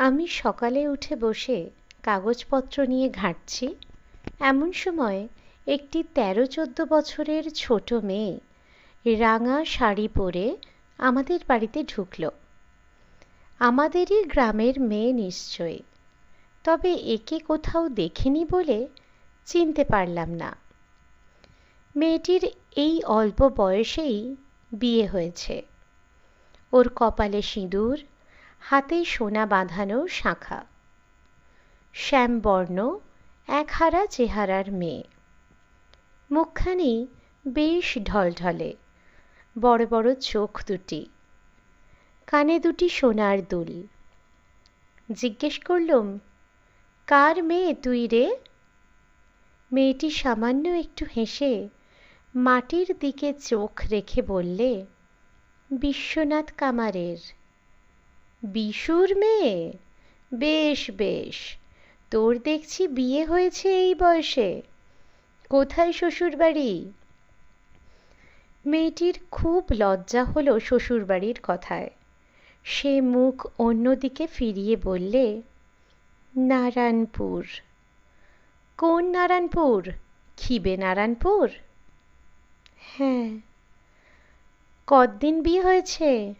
আমি সকালে উঠে বসে কাগজপত্র নিয়ে ঘাঁটছি। এমন সময় একটি তেরো চোদ্দ বছরের ছোট মেয়ে রাঙা শাড়ি পরে আমাদের বাড়িতে ঢুকল। আমাদেরই গ্রামের মেয়ে নিশ্চয়ই। তবে একে কোথাও দেখিনি বলে চিনতে পারলাম না। মেয়েটির এই অল্প বয়সেই বিয়ে হয়েছে। ওর কপালে সিঁদুর হাতে সোনা বাঁধানো শাঁখা। শ্যামবর্ণ, একহারা চেহারার মেয়ে। মুখখানি বেশ ঢলঢলে, বড় বড় চোখ দুটি। কানে দুটি সোনার দুল। জিজ্ঞেস করলুম, কার মেয়ে তুই রে? মেয়েটি সামান্য একটু হেসে মাটির দিকে চোখ রেখে বললে, বিশ্বনাথ কামারের। বিশুর মেয়ে? বেশ বেশ। তোর দেখছি বিয়ে হয়েছে এই বয়সে। কোথায় শ্বশুরবাড়ি? মেয়েটির খুব লজ্জা হলো শ্বশুরবাড়ির কথায়। সে মুখ অন্যদিকে ফিরিয়ে বললে, নারায়ণপুর। কোন নারায়ণপুর? খিবে নারায়ণপুর? হ্যাঁ। কদিন বিয়ে হয়েছে?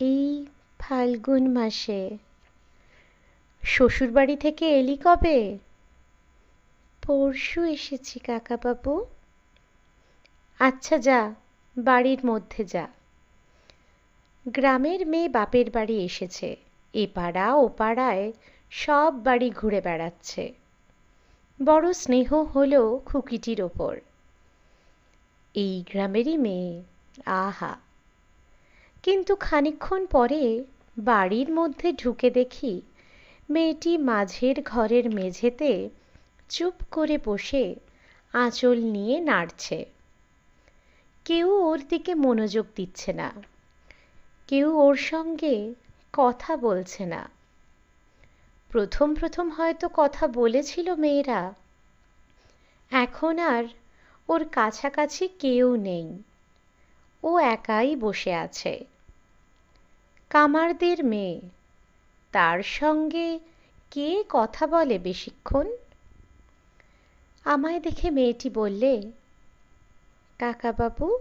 এই ফাল্গুন মাসে। শ্বশুরবাড়ি থেকে এলি কবে? পরশু এসেছি কাকাবাবু। আচ্ছা যা, বাড়ির মধ্যে যা। গ্রামের মেয়ে বাপের বাড়ি এসেছে। এ পাড়া, ও পাড়ায় সব বাড়ি ঘুরে বেড়াচ্ছে। বড় স্নেহ হলো খুকিটির ওপর। এই গ্রামেরই মেয়ে, আহা। কিন্তু খানিক্ষণ পরে বাড়ির মধ্যে ঢুকে দেখি মেয়েটি মাঝের ঘরের মেঝেতে চুপ করে বসে আঁচল নিয়ে নাড়ছে। কেউ ওর দিকে মনোযোগ দিচ্ছে না। কেউ ওর সঙ্গে কথা বলছে না। প্রথম প্রথম হয়তো কথা বলেছিল মেয়েরা। এখন আর ওর কাছাকাছি কেউ নেই। ও একাই বসে আছে। কামারদের মেয়ে। তার সঙ্গে কে কথা বলে বেশিক্ষণ? আমায় দেখে মেয়েটি বললে, কাকাবাবু,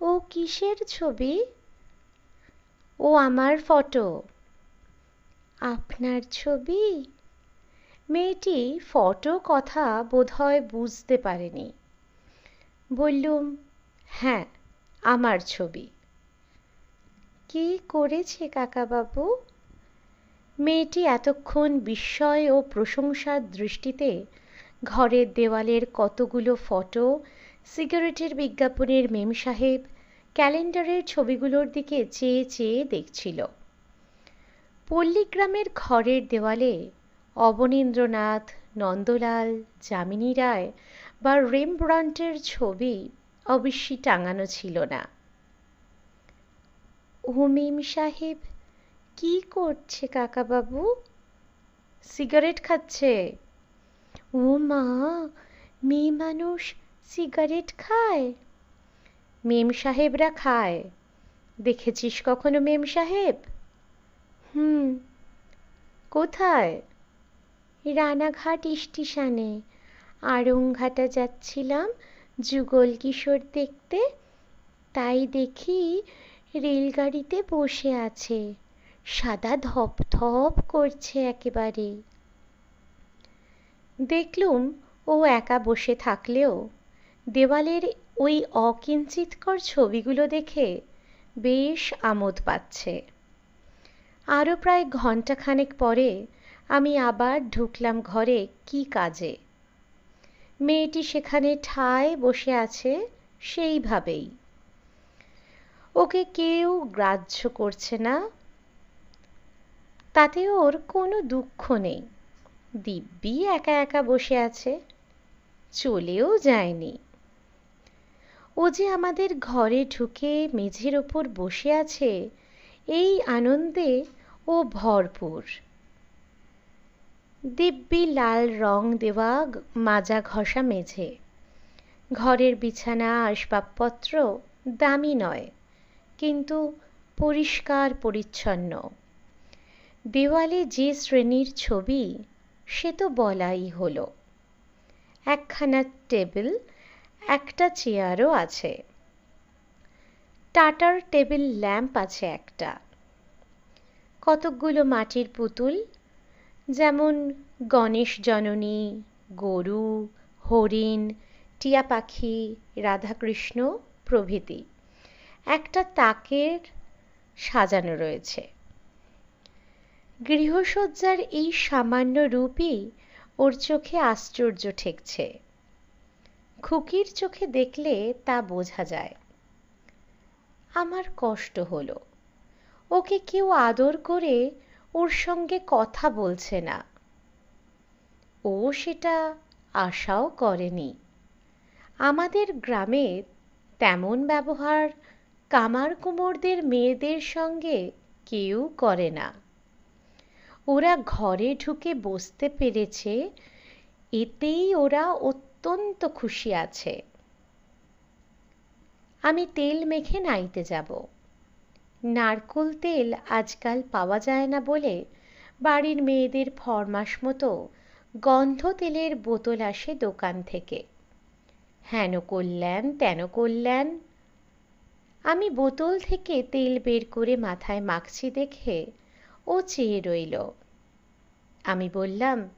ও কিসের ছবি? ও আমার ফটো। আপনার ছবি? মেয়েটি ফটো কথা বোধহয় বুঝতে পারেনি। বললুম হ্যাঁ আমার ছবি। কে করেছে কাকাবাবু? মেয়েটি এতক্ষণ বিস্ময় ও প্রশংসার দৃষ্টিতে ঘরের দেওয়ালের কতগুলো ফটো, সিগারেটের বিজ্ঞাপনের মেম সাহেব, ক্যালেন্ডারের ছবিগুলোর দিকে চেয়ে চেয়ে দেখছিল। পল্লীগ্রামের ঘরের দেওয়ালে অবনীন্দ্রনাথ, নন্দলাল, যামিনী রায় বা রেমব্রান্টের ছবি অবশ্যই টাঙানো ছিল না। হুমিম সাহেব, কি করছে কাকাবাবু? সিগারেট খাচ্ছে। ও মা, মেয়ে মানুষ সিগারেট খায়? মেম সাহেবরা খায়। দেখেছিস কখনো মেম সাহেব? হুম। কোথায়? রানাঘাট স্টেশনে। আড়ংঘাটা যাচ্ছিলাম যুগল কিশোর দেখতে। তাই দেখি রেলগাড়িতে বসে আছে। সাদা ধপ ধপ করছে একেবারে। দেখলুম ও একা বসে থাকলেও দেওয়ালের ওই অকিঞ্চিৎকর ছবিগুলো দেখে বেশ আমোদ পাচ্ছে। আরও প্রায় ঘণ্টাখানেক পরে আমি আবার ঢুকলাম ঘরে কি কাজে। মেয়েটি সেখানে ঠায় বসে আছে সেইভাবেই। ওকে কেউ গ্রাহ্য করছে না। তাতে ওর কোনো দুঃখ নেই। দিব্যি একা একা বসে আছে। চলেও যায়নি। ও যে আমাদের ঘরে ঢুকে মেঝের ওপর বসে আছে, এই আনন্দে ও ভরপুর। দিব্যি লাল রং দেওয়া মাজা ঘষা মেঝে। ঘরের বিছানা, আসবাবপত্র দামি নয়। কিন্তু পরিষ্কার পরিচ্ছন্ন। দেওয়ালে যে শ্রেণির ছবি, সে তো বলাই হলো। একখানা টেবিল, একটা চেয়ারও আছে। টাটার টেবিল ল্যাম্প আছে একটা। কতকগুলো মাটির পুতুল, যেমন গণেশ জননী, গরু, হরিণ, টিয়া পাখি, রাধাকৃষ্ণ প্রভৃতি। একটা তাকের সাজানো রয়েছে। গৃহসজ্জার এই সামান্য রূপই ওর চোখে আশ্চর্য ঠেকছে। খুকির চোখে দেখলে তা বোঝা যায়। আমার কষ্ট হলো। ওকে কেউ আদর করে ওর সঙ্গে কথা বলছে না। ও সেটা আশাও করেনি। আমাদের গ্রামে তেমন ব্যবহার কামার কুমোরদের মেয়েদের সঙ্গে কেউ করে না। ওরা ঘরে ঢুকে বসতে পেরেছে, এতেই ওরা অত্যন্ত খুশি আছে। আমি তেল মেখে নাইতে যাব। নারকোল তেল আজকাল পাওয়া যায় না বলে বাড়ির মেয়েদের ফরমাস মতো গন্ধ তেলের বোতল আসে দোকান থেকে। হেন করলেন তেন করলেন আমি বোতল থেকে তেল বের করে মাথায় মাখছি দেখে ও চেয়ে রইল। আমি বললাম,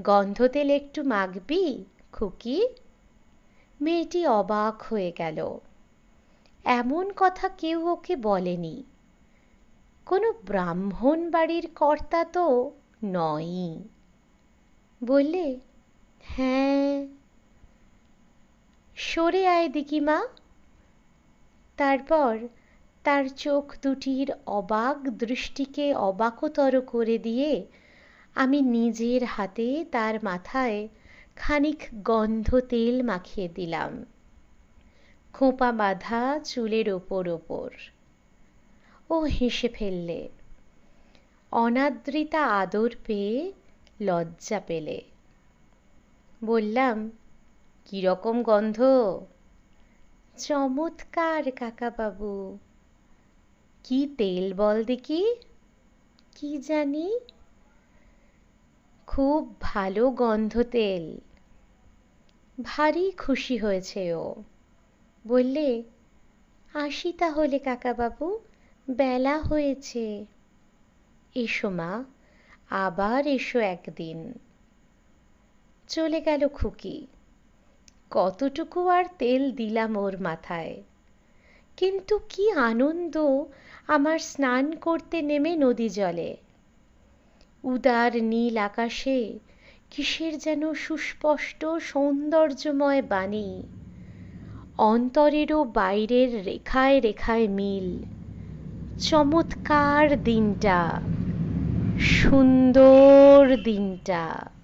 গন্ধ তেল একটু মাখবি, খুকি? মেয়েটি অবাক হয়ে গেল। এমন কথা কেউ ওকে বলেনি। কোনো ব্রাহ্মণ বাড়ির কর্তা তো নয়ই। বললে হ্যাঁ। সরে আয় দিকিমা। তারপর তার চোখ দুটির অবাক দৃষ্টিকে অবাকতর করে দিয়ে আমি নিজের হাতে তার মাথায় খানিক গন্ধ তেল মাখিয়ে দিলাম। খোঁপা বাঁধা চুলের ওপর ওপর। ও হেসে ফেললে। অনাদৃতা আদর পেয়ে লজ্জা পেলে। বললাম, কীরকম গন্ধ? চমৎকার কাকাবাবু। কি তেল বল দেখি। কি জানি। খুব ভালো গন্ধ তেল। ভারী খুশি হয়েছে ও। বললে, আসি তাহলে কাকাবাবু, বেলা হয়েছে। এসো মা, আবার এসো একদিন। চলে গেল খুকি। কতটুকু আর তেল দিলাম ওর মাথায়। কিন্তু কি আনন্দ আমার স্নান করতে নেমে নদী জলে। উদার নীল আকাশে কিসের যেন সুস্পষ্ট সৌন্দর্যময় বাণী। অন্তরেরও বাইরের রেখায় রেখায় মিল। চমৎকার দিনটা, সুন্দর দিনটা।